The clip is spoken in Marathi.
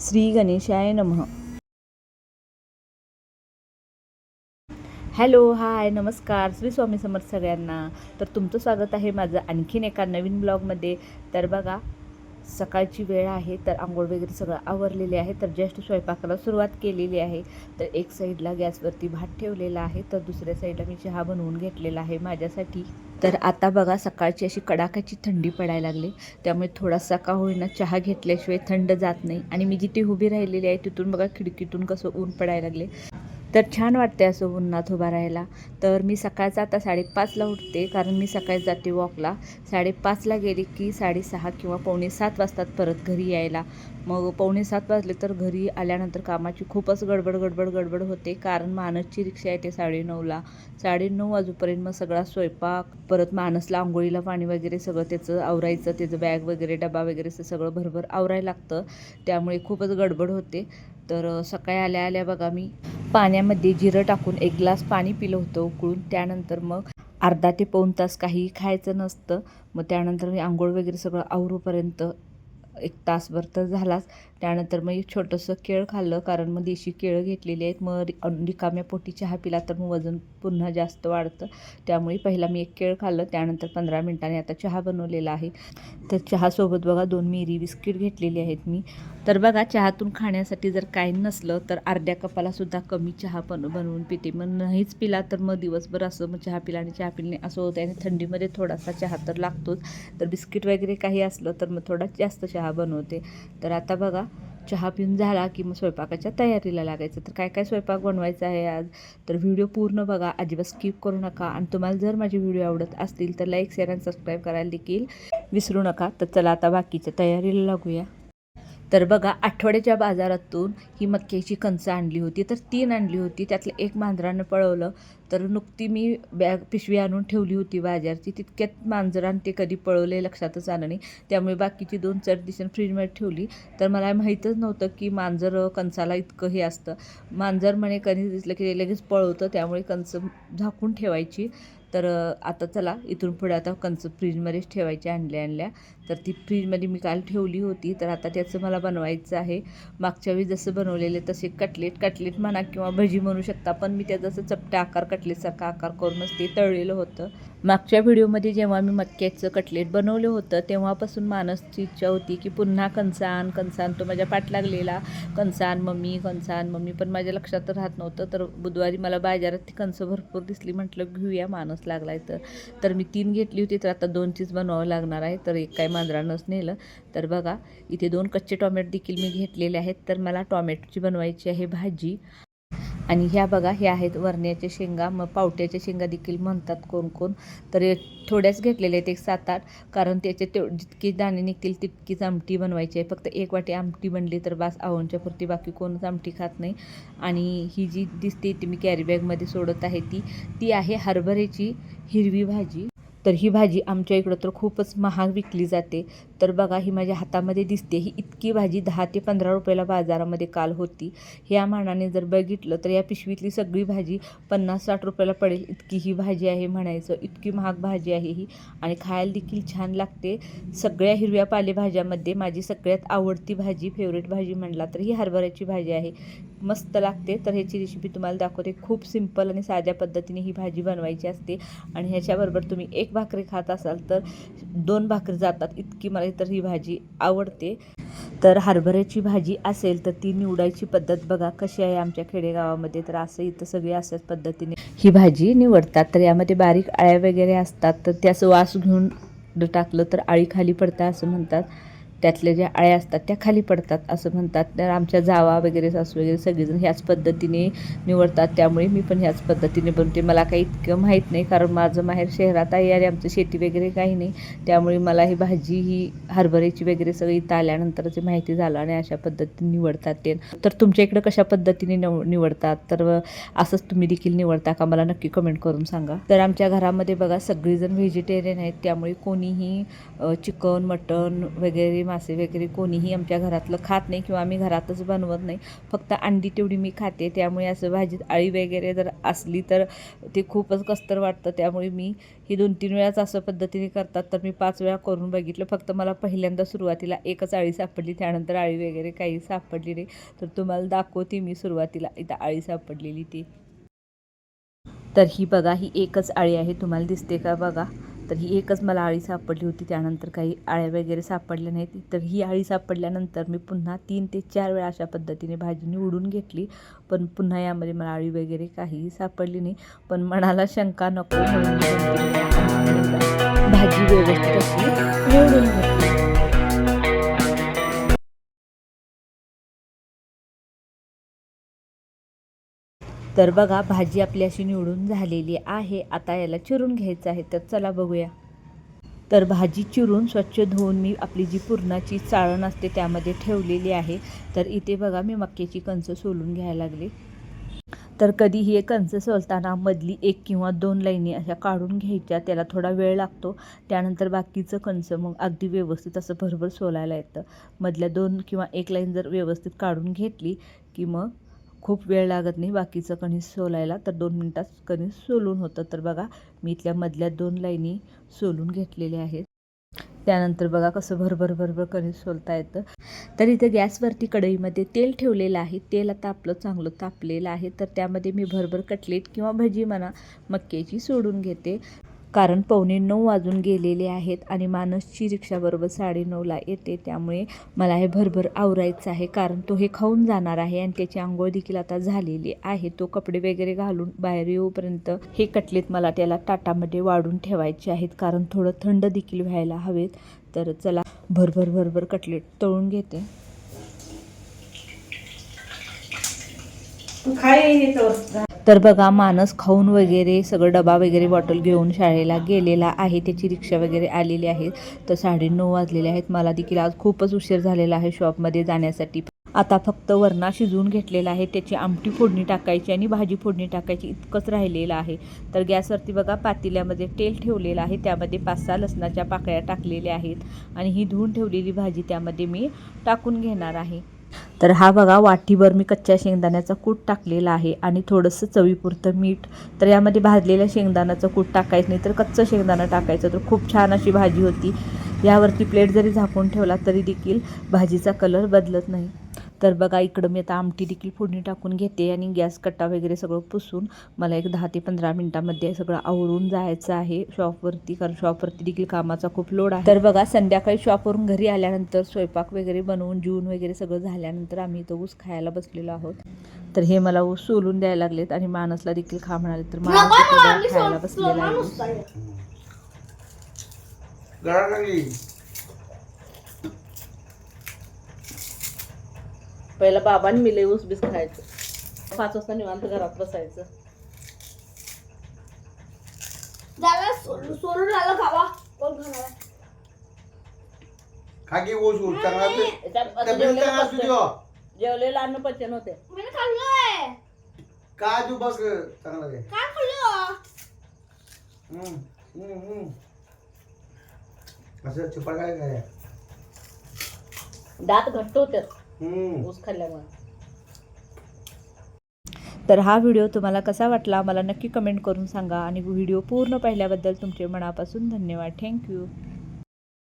श्री गणेशाय नमः. हॅलो हाय नमस्कार. श्री स्वामी समर्थ सगळ्यांना. तर तुमचं स्वागत आहे माझं आणखीन एका नवीन ब्लॉगमध्ये. तर बघा सकाळची वेळ आहे तर आंघोळ वगैरे सगळं आवरलेले आहे तर जस्ट स्वयंपाकाला सुरुवात केलेली आहे. तर एक साईडला गॅसवरती भात ठेवलेला आहे तर दुसऱ्या साईडला मी चहा बनवून घेतलेला आहे माझ्यासाठी. तर आता बघा सकाळची अशी कडाक्याची थंडी पडायला लागली. त्यामुळे थोडासा का होईना चहा घेतल्याशिवाय थंड जात नाही. आणि मी जिथे उभी राहिलेली आहे तिथून बघा खिडकीतून कसं ऊन पडायला लागले. तर छान वाटते असं उन्हात उभा राहायला. तर मी सकाळचा आता साडेपाचला उठते कारण मी सकाळी जाते वॉकला. साडेपाचला गेले की साडेसहा किंवा पावणे सात वाजतात परत घरी यायला. मग पावणे सात वाजले तर घरी आल्यानंतर कामाची खूपच गडबड गडबड गडबड होते. कारण मानसची रिक्षा येते साडेनऊला. साडेनऊ वाजूपर्यंत मग सगळा स्वयंपाक परत मानसला आंघोळीला पाणी वगैरे सगळं त्याचं आवरायचं त्याचं बॅग वगैरे डबा वगैरे असं सगळं भरभर आवरायला लागतं. त्यामुळे खूपच गडबड होते. तर सकाळी आल्या आल्या बघा मी पाण्यामध्ये जिरं टाकून एक ग्लास पाणी पिलं होतं उकळून. त्यानंतर मग अर्धा ते पाऊण तास काही खायचं नसतं. मग त्यानंतर मी आंघोळ वगैरे सगळं आवरूपर्यंत एक तासभर तर झालाच. त्यानंतर मग एक छोटंसं केळ खाल्लं कारण मग देशी केळं घेतलेली आहेत. मग रिकाम्या पोटी चहा पिला तर मग वजन पुन्हा जास्त वाढतं. त्यामुळे पहिला मी एक केळ खाल्लं. त्यानंतर पंधरा मिनटांनी आता चहा बनवलेला आहे. तर चहासोबत बघा दोन मिरी बिस्किट घेतलेली आहेत मी. तर बघा चहातून खाण्यासाठी जर काही नसलं तर अर्ध्या कपालासुद्धा कमी चहा पण बनवून पिते. मग नाहीच पिला तर मग दिवसभर असं मग चहा पिला आणि चहा पिल्याने असं होतं. आणि थंडीमध्ये थोडासा चहा तर लागतोच. तर बिस्किट वगैरे काही असलं तर मग थोडा जास्त चहा बनवते. तर आता बघा चहा पिऊन झाला की मग स्वयंपाकाच्या तयारीला लागायचं. तर काय काय स्वयंपाक बनवायचा आहे आज? तर व्हिडिओ पूर्ण बघा अजिबात स्किप करू नका. आणि तुम्हाला जर माझे व्हिडिओ आवडत असतील तर लाईक शेअर आणि सबस्क्राईब करायला देखील विसरू नका. तर चला आता बाकीच्या तयारीला लागूया. तर बघा आठवड्याच्या बाजारातून ही मक्याची कणसं आणली होती. तर तीन आणली होती. त्यातलं एक मांजरानं पळवलं. तर नुकती मी बॅग पिशवी आणून ठेवली होती बाजारची. तितक्यात मांजरान ते कधी पळवले लक्षातच आलं नाही. त्यामुळे बाकीची दोन चार दिवसांनी फ्रीजमध्ये ठेवली. तर मला माहीतच नव्हतं की मांजर कंचाला इतकं हे असतं. मांजर म्हणे कधी दिसलं की ते लगेच पळवतं. त्यामुळे कणसं झाकून ठेवायची. तर आता चला इथून पुढे आता कंच फ्रीजमध्येच ठेवायची आणल्या आणल्या. तर ती फ्रीजमध्ये मी काल ठेवली होती. तर आता त्याचं मला बनवायचं आहे. मागच्या वेळी जसं बनवलेले तसे कटलेट कटलेट म्हणा किंवा भजी म्हणू शकता. पण मी त्या जसं चपट्या आकार कटलेटसारखा आकार करूनच ते तळलेलं होतं. मागच्या व्हिडिओमध्ये जेव्हा मी मक्याचं कटलेट बनवलं होतं तेव्हापासून मानसची इच्छा होती की पुन्हा कंसान कंसान तो माझ्या पाठ लागलेला. कंसान मम्मी कंसान मम्मी पण माझ्या लक्षात राहत नव्हतं. तर बुधवारी मला बाजारात ती कंस भरपूर दिसली. म्हटलं घेऊया मानस लागलाय तर. तर मी तीन घेतली होती. तर आता दोनचीच बनवावं लागणार आहे. तर एक काय मांजरानंच नेलं. तर बघा इथे दोन कच्चे टॉमॅटो देखील मी घेतलेले आहेत. तर मला टॉमॅटोची बनवायची आहे भाजी. आणि ह्या बघा ह्या आहेत वरण्याच्या शेंगा. मग पावट्याच्या शेंगा देखील म्हणतात कोण कोण. तर थोड्याच घेतलेल्या आहेत एक सात आठ. कारण त्याचे तेव जितकी दाणे निघतील तितकीच आमटी बनवायची आहे. फक्त एक वाटी आमटी बनली तर बास आवनच्या पुरती बाकी कोणच आमटी खात नाही. आणि ही जी दिसते ती मी कॅरीबॅगमध्ये सोडत आहे ती ती आहे हरभऱ्याची हिरवी भाजी. तर ही भाजी आमच्या इकडं तर खूपच महाग विकली जाते. तर बघा ही माझ्या हातामध्ये दिसते. ही इतकी भाजी दहा ते पंधरा रुपयाला बाजारामध्ये काल होती. ह्या मानाने जर बघितलं तर या पिशवीतली सगळी भाजी पन्नास साठ रुपयाला पडेल. इतकी ही भाजी आहे म्हणायचं. इतकी महाग भाजी आहे ही. आणि खायला देखील छान लागते. सगळ्या हिरव्या पालेभाज्यामध्ये माझी सगळ्यात आवडती भाजी फेवरेट भाजी म्हणला तर ही हरभऱ्याची भाजी आहे. मस्त लागते. तर ह्याची रेसिपी तुम्हाला दाखवते. खूप सिंपल आणि साध्या पद्धतीने ही भाजी बनवायची असते. आणि ह्याच्याबरोबर तुम्ही एक भाकरी खात असाल तर दोन भाकरी जातात. इतकी मला तर ही भाजी आवडते. तर हरभऱ्याची भाजी असेल तर ती निवडायची पद्धत बघा कशी आहे आमच्या खेडेगावामध्ये. तर असं इथं सगळी अशाच पद्धतीने ही भाजी निवडतात. तर यामध्ये बारीक आळ्या वगैरे असतात. तर त्याचं वास घेऊन टाकलं तर आळी खाली पडतात असं म्हणतात. त्यातल्या ज्या आळ्या असतात त्या खाली पडतात असं म्हणतात. तर आमच्या जावा वगैरे सासू वगैरे सगळेजण ह्याच पद्धतीने निवडतात. त्यामुळे मी पण ह्याच पद्धतीने बनते. मला काही इतकं माहीत नाही कारण माझं माहेर शहरात आहे आणि आमचं शेती वगैरे काही नाही. त्यामुळे मला ही भाजी ही हरभऱ्याची वगैरे सगळी इथं आल्यानंतरच माहिती झालं आणि अशा पद्धतीने निवडतात ते. तर तुमच्या इकडं कशा पद्धतीने निव निवडतात? तर असंच तुम्ही देखील निवडता का? मला नक्की कमेंट करून सांगा. तर आमच्या घरामध्ये बघा सगळीजण व्हेजिटेरियन आहेत. त्यामुळे कोणीही चिकन मटन वगैरे मासे वगैरे कोणीही आमच्या घरातलं खात नाही किंवा आम्ही घरातच बनवत नाही. फक्त अंडी तेवढी मी खाते. त्यामुळे असं भाजीत आळी वगैरे जर असली तर ते खूपच कस्तर वाटतं. त्यामुळे मी ही दोन तीन वेळाच असं पद्धतीने करतात. तर मी पाच वेळा करून बघितलं. फक्त मला पहिल्यांदा सुरुवातीला एकच आळी सापडली. त्यानंतर आळी वगैरे काही सापडली नाही. तर तुम्हाला दाखवते मी सुरुवातीला. इथं आळी सापडलेली ती. तर ही बघा ही एकच आळी आहे. तुम्हाला दिसते का? बघा. तर ही एकच मला आळी सापडली होती त्यानंतर काही आळ्या वगैरे सापडल्या नाहीत. तर ही आळी सापडल्यानंतर मी पुन्हा तीन ते चार वेळा अशा पद्धतीने भाजी निवडून घेतली पण पुन्हा यामध्ये मला आळी वगैरे काहीही सापडली नाही. पण मनाला शंका नको म्हणून भाजी व्यवस्थित अशी निवडून घेतली. तर बघा भाजी आपली अशी निवडून झालेली आहे. आता याला चिरून घ्यायचं आहे तर चला बघूया. तर भाजी चिरून स्वच्छ धुवून मी आपली जी पुरणाची चाळण असते त्यामध्ये ठेवलेली आहे. तर इथे बघा मी मक्याची कंच सोलून घ्यायला लागली. तर कधीही हे कंच सोलताना मधली एक किंवा दोन लाईनी अशा काढून घ्यायच्या त्याला थोडा वेळ लागतो. त्यानंतर बाकीचं कंच मग अगदी व्यवस्थित असं भरभर सोलायला येतं. मधल्या दोन किंवा एक लाईन जर व्यवस्थित काढून घेतली की मग खूप वेळ लागत नाही बाकीचं कणीस सोलायला तर दोन मिनटात कणीस सोलून होतं. तर बघा मी इथल्या मधल्या दोन लाईनी सोलून घेतलेल्या आहेत. त्यानंतर बघा कसं भरभर भरभर कणीस सोलता येतं. तर इथं गॅसवरती कढईमध्ये तेल ठेवलेलं आहे. तेल आता आपलं चांगलं तापलेलं आहे. तर त्यामध्ये मी भरभर कटलेट किंवा भजी म्हणा मक्याची सोडून घेते. कारण पावणे नऊ वाजून गेलेले आहेत आणि मानसची रिक्षाबरोबर साडेनऊला येते. त्यामुळे मला हे भरभर आवरायचं आहे. कारण तो हे खाऊन जाणार आहे आणि त्याची आंघोळ देखील आता झालेली आहे. तो कपडे वगैरे घालून बाहेर येऊपर्यंत हे कटलेट मला त्याला ताटामध्ये वाढून ठेवायचे आहेत. कारण थोडं थंड देखील व्हायला हवेत. तर चला भरभर भरभर कटलेट तळून घेते. तू खाय हे तर बघा मानस खाऊन वगैरे सगळं डबा वगैरे बॉटल घेऊन शाळेला गेलेला आहे. त्याची रिक्षा वगैरे आलेली आहे तर साडेनऊ वाजलेले आहेत. मला देखील आज खूपच उशीर झालेला आहे शॉपमध्ये जाण्यासाठी. आता फक्त वरणा शिजवून घेतलेला आहे. त्याची आमटी फोडणी टाकायची आणि भाजी फोडणी टाकायची इतकंच राहिलेलं आहे. तर गॅसवरती बघा पातेल्यामध्ये तेल ठेवलेलं आहे. त्यामध्ये पाच सहा लसणाच्या पाकळ्या टाकलेल्या आहेत. आणि ही धुवून ठेवलेली भाजी त्यामध्ये मी टाकून घेणार आहे. तर हा बघा वाटीभर मी कच्च्या शेंगदाण्याचा कूट टाकलेला आहे आणि थोडंसं चवीपुरतं मीठ. तर यामध्ये भाजलेल्या शेंगदाण्याचं कूट टाकायचं नाही तर कच्चं शेंगदाणं टाकायचं. तर खूप छान अशी भाजी होती. यावरती प्लेट जरी झाकून ठेवला तरी देखील भाजीचा कलर बदलत नाही. तर बघा इकडं मी आता आमटी देखील फोडणी टाकून घेते आणि गॅस कट्टा वगैरे सगळं पुसून मला एक दहा ते पंधरा मिनटामध्ये सगळं आवरून जायचं आहे शॉपवरती कारण शॉपवरती देखील कामाचा खूप लोड आहे. तर बघा संध्याकाळी शॉपवरून घरी आल्यानंतर स्वयंपाक वगैरे बनवून जेवून वगैरे सगळं झाल्यानंतर आम्ही इथं ऊस खायला बसलेलो आहोत. तर हे मला ऊस सोलून द्यायला लागलेत आणि मानसला देखील खा म्हणाले तर मानस देखील खायला बसलेला आहे. पहिला बाबांनी मिले ऊस बीस खायचं. पाच वाजता निवांत घरात बसायचं. झालं सोलून सोलून आलं खावा. कोण खाणार आहे? खागी ओस ओस चांगला ते- त्या- आता तब्येत जेवलेलं चांगला असू पचन- द्या. जेवलेलं अन्न पचन होते मी खाल्लोय. काजू बघ चांगला आहे. काय खाल्लं? हम्म, हम्म, हम्म. असं चिपळ काय काय दात घट्ट होतात हम्म ऊस खाल्ल्यामुळे. तर हा व्हिडिओ तुम्हाला कसा वाटला मला नक्की कमेंट करून सांगा आणि व्हिडिओ पूर्ण पाहिल्याबद्दल तुमचे मनापासून धन्यवाद. थँक्यू.